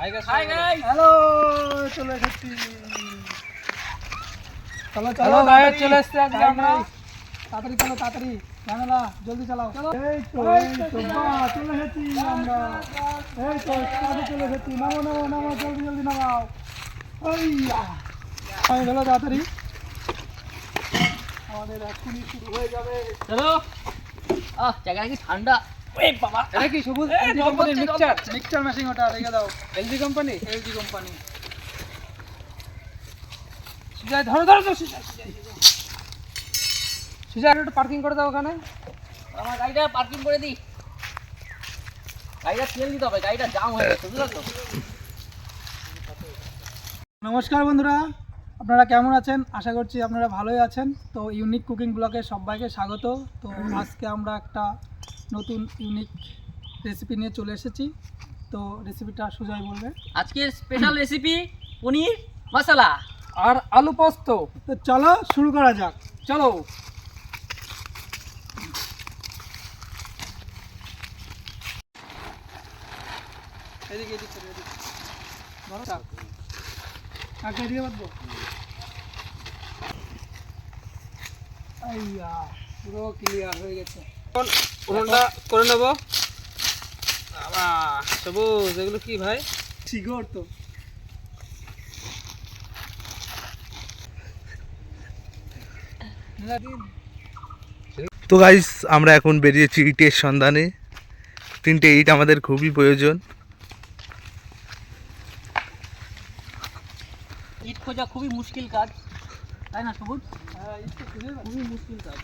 Hello চলে এসেছি। চলো চলো হ্যালো চলে এসেছি আজকে আমরা। তাড়াতাড়ি চলো তাড়াতাড়ি। ঝামেলা জলদি চালাও। এই তো এই তো চলে। এসেছি আমরা। এই তো কাজে চলে এসেছি। নামো নামো নামো জলদি জলদি নামাও। ওইয়া। তাড়াতাড়ি। আমাদের এখনই শুরু হয়ে যাবে। চলো আহ জায়গা নাকি ঠান্ডা? এই বাবা। এটা কি সবুজ? এ, এলজি জল কোম্পানির মিক্সচার মিক্সচার মেশিন ওটা রেখে দাও। LG company LG company Sujoy ধরো ধরো ধরো, সুজয় সুজয়, সুজয়। সুজয় একটু পার্কিং করে দাও ওখানে। আমার গাড়িটা পার্কিং করে দিই। গাড়িটা তেল দিতে হবে গাড়িটা জাম হয়ে গেছে বুঝলো তো? নমস্কার বন্ধুরা আপনারা কেমন আছেন? আশা করছি আপনারা ভালোই আছেন। তো ইউনিক কুকিং ব্লগে সবাইকে স্বাগত। তো আজকে আমরা একটা নতুন ইউনিক রেসিপি নিয়ে চলে এসেছি। তো রেসিপিটা সুজয় বলবে। আজকের স্পেশাল রেসিপি পনির মশলা। আর আলু পোস্ত। তো চলো শুরু করা যাক। চলো। এদিকে এদিকে এদিকে। ধরো। বাঁধবো? আইয়া পুরো ক্লিয়ার হয়ে গেছে। এখন করে নেব? সবুজ এগুলো কি ভাই? শিগর তো তো গাইস আমরা এখন বেরিয়েছি ইটের সন্ধানে। তিনটে ইট আমাদের খুবই প্রয়োজন। ইট খোঁজা খুবই মুশকিল কাজ। তাই না সবুজ? হ্যাঁ খুবই মুশকিল কাজ।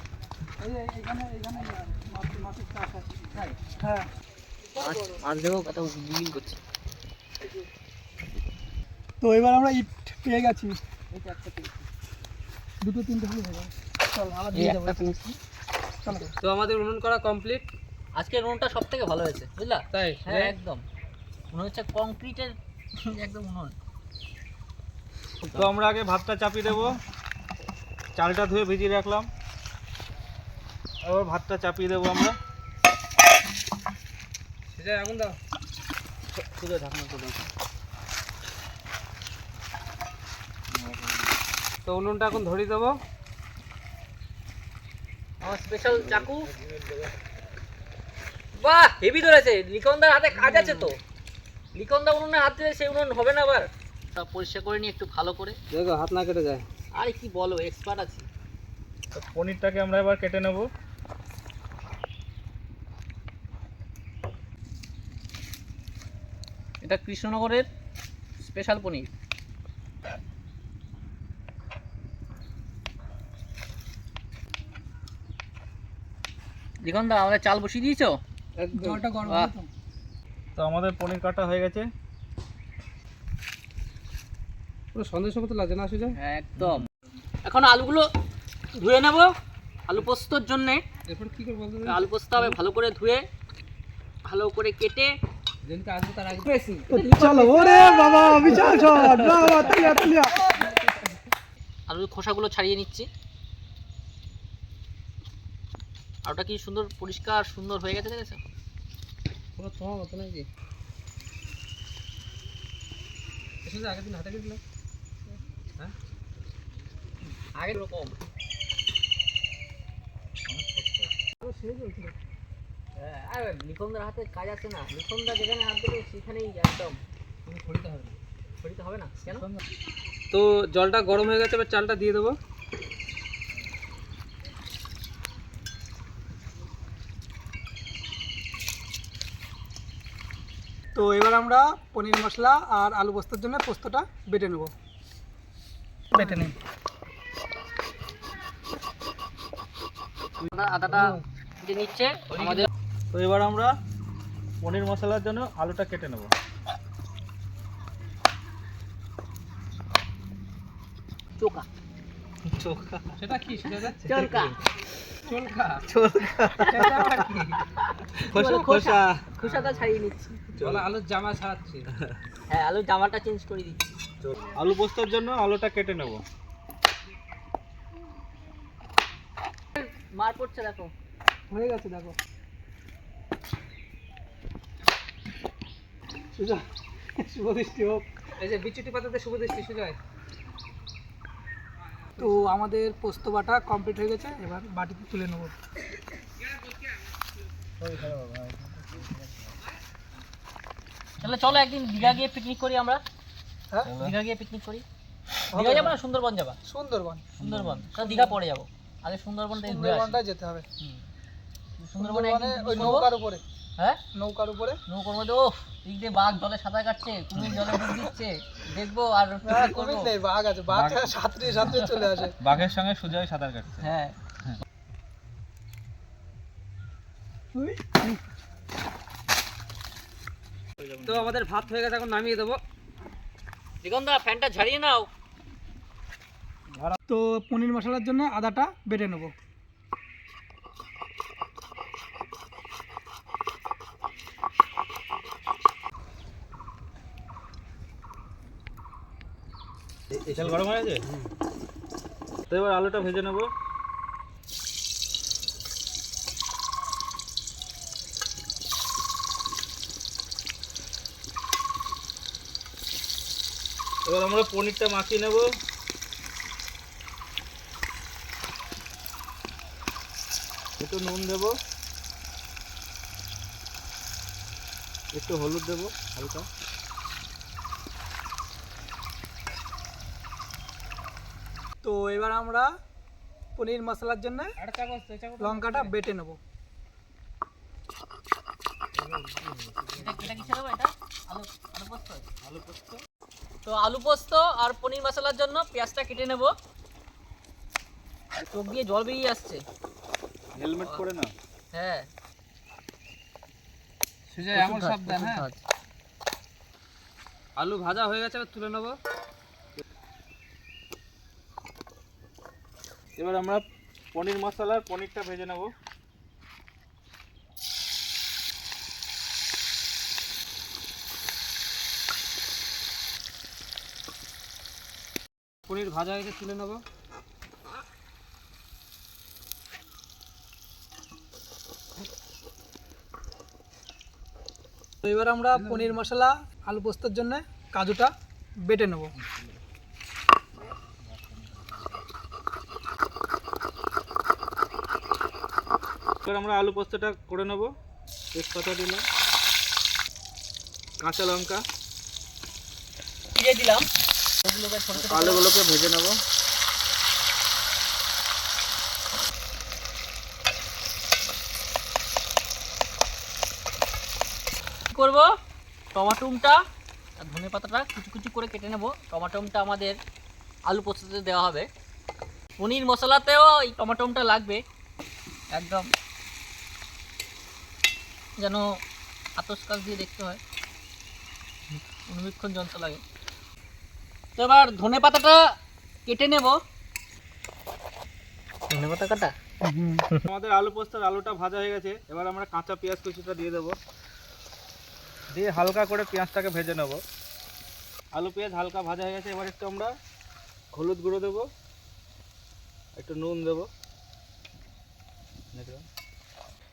হ্যাঁ তো এবার আমরা ইট পেয়ে গেছি। দুটো তিনটে তো আমাদের উনুন করা কমপ্লিট আজকের উনুনটা সব থেকে ভালো হয়েছে বুঝলা? তাই? হ্যাঁ একদম। মনে হচ্ছে কংক্রিটের একদম উনুন। তো আমরা আগে ভাতটা চাপিয়ে দেবো। চালটা ধুয়ে ভিজিয়ে রাখলাম। এবার ভাতটা চাপিয়ে দেবো আমরা। সুজয় আগুন দাও শুধু ঢাকনা করে তো উনুনটা এখন ধরিয়ে দেবো। আমার স্পেশাল চাকু। বাহ হেভি ধরেছে। লিকনদার হাতে কাজ আছে তো। লিকনদা উনুনে হাত দিলে সেই উনুন হবে না আবার। সব পরিষ্কার করে নিয়ে একটু ভালো করে। দেখো হাত না কেটে যায়। আরে কি বলো এক্সপার্ট আছে। তো পনিরটাকে আমরা এবার কেটে নেব। এটা কৃষ্ণনগরের স্পেশাল পনির। লিখনদা আমাদের চাল বসিয়ে দিয়েছ? জলটা গরম তো। তো আমাদের পনির কাটা হয়ে গেছে। পুরো সন্দেশ মতো লাগে না হ্যাঁ, একদম। এখন আলুগুলো ধুয়ে নেব আলু পোস্তর জন্যে। এরপর কি করব আলু পোস্ত হবে ভালো করে ধুয়ে ভালো করে কেটে চলো ওরে বাবা বিশাল শট বাবা তুলিয়া তুলিয়া। আলুর খোসাগুলো ছাড়িয়ে নিচ্ছি। আলুটা কি সুন্দর পরিষ্কার সুন্দর হয়ে গেছে দেখেছ পুরো তোমার মতো নাকি? আগের দিন হাতে হ্যাঁ? আর লিখনদার হাতে কাজ আছে না। লিখনদা যেখানে হাত দেবে সেখানেই একদম তুমি খড়িতে হবে না ছড়িতে হবে না? কেন? তো জলটা গরম হয়ে গেছে এবার চালটা দিয়ে দেবো। তো এবার আমরা পনির মশলা আর আলু পোস্তর জন্য পোস্তটা বেটে নেব। বেটে নিই আদাটা যে নিচ্ছে আমাদের তো এবার আমরা পনির মশলার জন্য আলুটা কেটে নেব। চোকা চোখা। সেটা কি? সেটা যাচ্ছে। চলকা। খোসা খোসা। খোসাটা ছাড়িয়ে নিচ্ছি। চলো আলুর জামা ছাড়াচ্ছি। হ্যাঁ আলুর জামাটা চেঞ্জ করে দিচ্ছি। আলু পোস্তর জন্য আলুটা কেটে নেব। মার পড়ছে দেখো। হয়ে গেছে দেখো। সুজা শুভ দৃষ্টি হোক। এই যে বিচুটি পাতাতে শুভ দৃষ্টি সুজয় তো আমাদের পোস্ত বাটা কমপ্লিট হয়ে গেছে এবার বাটিতে তুলে নেব। তাহলে চলো একদিন দীঘা গিয়ে পিকনিক করি আমরা। হ্যাঁ? দীঘা গিয়ে পিকনিক করি। দীঘা যাব না। সুন্দরবন যাবা? সুন্দরবন। সুন্দরবন। তাহলে দীঘা পরে যাব। আগে সুন্দরবন থেকে ঘুরে আসি। সুন্দরবনটা যেতে হবে। হুম। সুন্দরবনে সুন্দরবনে ওই নৌকার উপরে। হ্যাঁ? নৌকার উপরে। নৌকোর মধ্যে ও দিক দিয়ে বাঘ জলে সাঁতার কাটছে কুমির জলে ডুব দিচ্ছে দেখব আর না, picnic করব। কুমির নেই বাঘ আছে বাঘ সাঁতরে সাঁতরে চলে আসে। বাঘের সঙ্গে সুজয় সাঁতার কাটছে। হ্যাঁ। তো আমাদের ভাত হয়ে গেছে এখন নামিয়ে দেবো। দিগন্ধা ফ্যানটা ঝাড়িয়ে নাও। তো পনির মশলার জন্য আদাটা বেটে নেব। তেল গরম হয়ে গেছে? তো এবার আলুটা ভেজে নেব। এবার আমরা পনিরটা মাখিয়ে নেব। একটু নুন দেব। একটু হলুদ দেব হালকা। তো এবার আমরা পনির মশলার জন্য লঙ্কাটা বেটে নেব। এটা এটা কিসের হবে এটা? আলু আলু পোস্ত? তো আলু পোস্ত আর পনির মশলার জন্য পেঁয়াজটা কেটে নেব। চোখ দিয়ে জল বেরিয়ে আসছে। হেলমেট পরে না হ্যাঁ। সুজয় এমন সব হ্যাঁ। আলু ভাজা হয়ে গেছে তুলে নেব। এবার আমরা পনির মশলার পনিরটা ভেজে নেব। পনির ভাজা গেছে, তুলে নেব। এবার আমরা পনির মশলা, আলু পোস্তর জন্য কাজুটা বেটে নেব। এবার আমরা আলু পোস্তটা করে নেব। তেজপাতা দিলাম। কাঁচা লঙ্কা। দিয়ে দিলাম। আলুগুলোকে ভেজে নেব। কি করব? টমাটোমটা আর ধনে পাতাটা কুচি কুচি করে কেটে নেব। টমাটোমটা আমাদের আলু পোস্ততে দেওয়া হবে। পনির মশলাতেও এই টমাটোমটা লাগবে। একদম যেন আতস কাজ দিয়ে দেখতে হয়। অনুবীক্ষণ যন্ত্র লাগে। তো এবার ধনে পাতাটা কেটে নেব। ধনে পাতা কাটা? আমাদের আলু পোস্তর আলুটা ভাজা হয়ে গেছে। এবার আমরা কাঁচা পেঁয়াজ কুচিটা দিয়ে দেবো। দিয়ে হালকা করে পেঁয়াজটাকে ভেজে নেব। আলু পেঁয়াজ হালকা ভাজা হয়ে গেছে। এবার একটু আমরা হলুদ গুঁড়ো দেবো। একটু নুন দেবো। দেখলাম।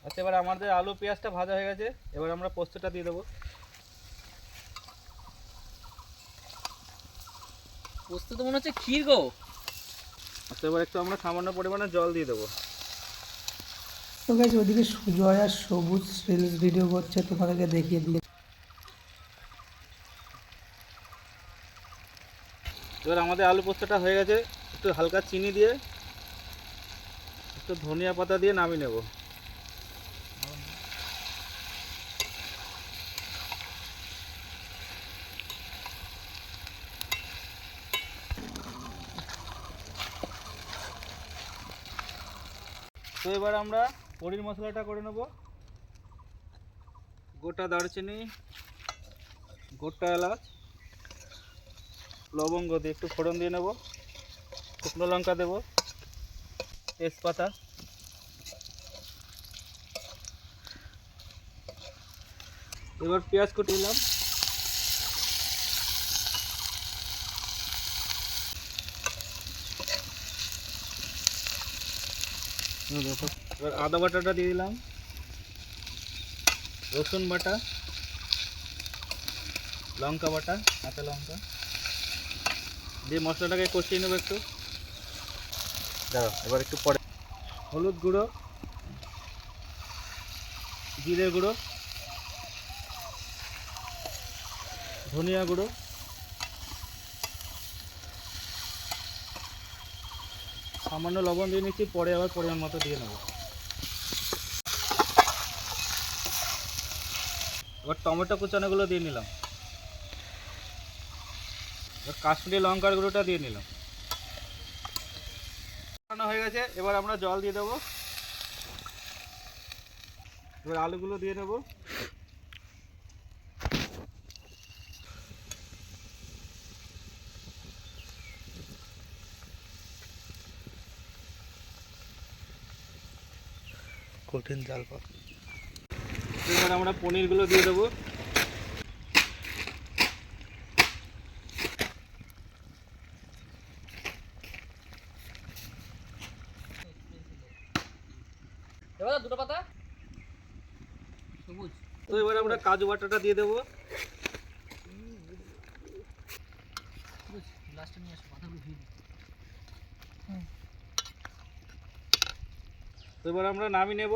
আচ্ছা এবার আমাদের আলু পেঁয়াজটা ভাজা হয়ে গেছে। এবার আমরা পোস্তটা দিয়ে দেবো। পোস্ত তো মনে হচ্ছে ক্ষীর গো। আচ্ছা এবার একটু আমরা সামান্য পরিমাণে জল দিয়ে দেবো। তো গেছে ওদিকে সুজয় আর সবুজ রিলস ভিডিও করছে তোমাদেরকে দেখিয়ে দিয়ে এবার আমাদের আলু পোস্তটা হয়ে গেছে। একটু হালকা চিনি দিয়ে একটু ধনিয়া পাতা দিয়ে নামিয়ে নেব তো এবার আমরা পনির মশলাটা করে নেব। গোটা দারচিনি, গোটা এলাচ, লবঙ্গ দিয়ে একটু ফোড়ন দিয়ে নেব, শুকনো লঙ্কা দেব, তেজপাতা। এবার পেঁয়াজ কুটি এবার আদা বাটাটা দিয়ে দিলাম। রসুন বাটা, লঙ্কা বাটা, কাঁচা লঙ্কা। দিয়ে মশলাটাকে কষিয়ে নেব একটু। দাঁড়াও, এবার একটু পরে। হলুদ গুঁড়ো, জিরে গুঁড়ো, ধনিয়া গুঁড়ো সামান্য লবণ দিয়ে নিচ্ছি, পরে আবার পরিমাণ মতো দিয়ে নেব। এবার টমেটো কুচানোগুলো দিয়ে নিলাম। এবার কাশ্মীরি লঙ্কার গুঁড়োটা দিয়ে নিলাম। হয়ে গেছে, এবার আমরা জল দিয়ে দেবো। এবার আলুগুলো দিয়ে দেবো কঠিন জাল পাত এবার আমরা পনিরগুলো দিয়ে দেবো। এবার দুটো পাতা? সবুজ তো এবার আমরা কাজু বাটাটা দিয়ে দেবো লাস্টে নিয়ে আসো পাতাগুলো ধুয়ে দিই। এবার আমরা নামিয়ে নেব।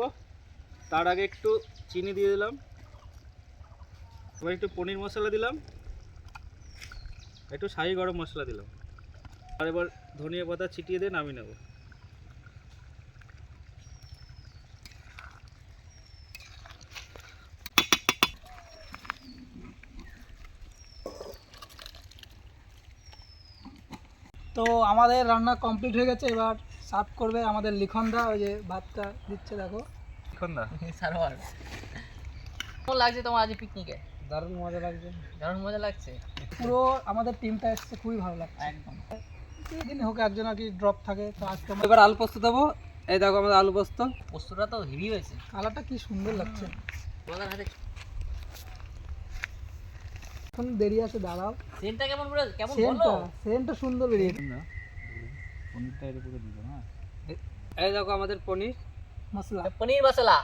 তার আগে একটু চিনি দিয়ে দিলাম। এবার একটু পনির মশলা দিলাম। একটু শাহি গরম মশলা দিলাম। আর এবার ধনিয়া পাতা ছিটিয়ে দিয়ে নামিয়ে নেব। তো আমাদের রান্না কমপ্লিট হয়ে গেছে। এবার সার্ভ করবে আমাদের লিখনদা ওই যে ভাতটা দিচ্ছে দেখো। এখন না সারোয়ার। কেমন লাগছে তোমার আজ পিকনিকে দারুণ মজা লাগছে। দারুণ মজা লাগছে? পুরো আমাদের টিমটা এসছে খুবই ভালো লাগছে। একদম। দিন হোক একজন আর কি ড্রপ থাকে তো আজকে আমরা এবার আলু পোস্ত দেবো। এই দেখো আমাদের আলু পোস্ত। পোস্তটা তো হেভি হয়েছে। কালারটা কি সুন্দর লাগছে। তোমাদের হাতে এখন দেরি আছে দাঁড়াও। সেন্টটা কেমন বলে? কেমন সেন্টটা বলো? সেন্টটা সুন্দর বেরিয়েছে। পনিরটা এর উপরে দিয়ে দাও হ্যাঁ। এই দেখো আমাদের পনির। মশলা। পনির মশলা।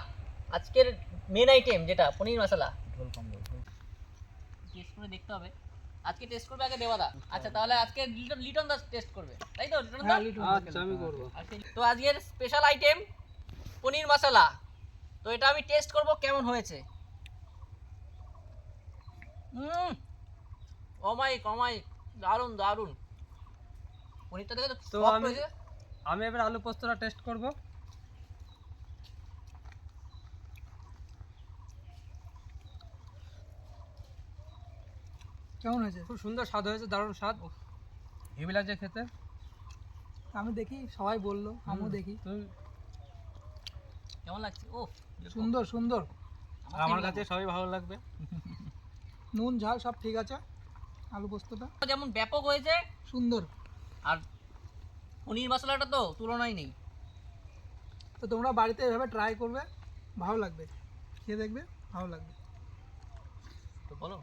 আজকের মেন আইটেম যেটা পনির মশলা। টেস্ট করে দেখতে হবে। আজকে টেস্ট করবে আগে দেওয়াদা আচ্ছা তাহলে আজকে লিটন লিটন দাস টেস্ট করবে। তাই তো? লিটন দা? আচ্ছা আমি করব। আজকে- তো আজকের স্পেশাল আইটেম পনির মশলা। তো এটা আমি টেস্ট করব কেমন হয়েছে। হুম অমাইক অমাইক দারুণ দেখে তো তো আমি- আমি এবার আলু পোস্তটা টেস্ট করব। কেমন হয়েছে? খুব সুন্দর স্বাদ হয়েছে দারুণ স্বাদ। হেভি লাগছে খেতে। আমি দেখি সবাই বলল আমিও দেখি। কেমন লাগছে? ও সুন্দর সুন্দর। আর আমার কাছে সবই ভালো লাগবে। নুন ঝাল সব ঠিক আছে আলু পোস্তটা। যেমন ব্যাপক হয়েছে। সুন্দর। আর পনির মশলাটা তো তুলনাই নেই। তো তোমরা বাড়িতে এভাবে ট্রাই করবে ভালো লাগবে। খেয়ে দেখবে ভালো লাগবে। তো বলো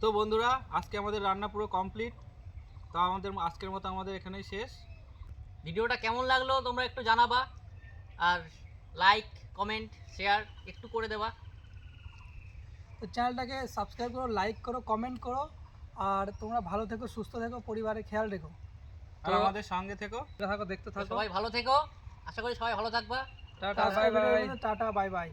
তো বন্ধুরা আজকে আমাদের রান্না পুরো কমপ্লিট তো আমাদের আজকের মতো আমাদের এখানেই শেষ। ভিডিওটা কেমন লাগল তোমরা একটু জানাবা আর লাইক কমেন্ট শেয়ার একটু করে দেবা। তো চ্যানেলটাকে সাবস্ক্রাইব করো লাইক করো কমেন্ট করো। আর তোমরা ভালো থেকো সুস্থ থেকো পরিবারের খেয়াল রেখো। আর আমাদের সঙ্গে থেকো। থাকো দেখতে থাকো। সবাই ভালো থেকো। আশা করি সবাই ভালো থাকবা। Tata bye bye tata bye bye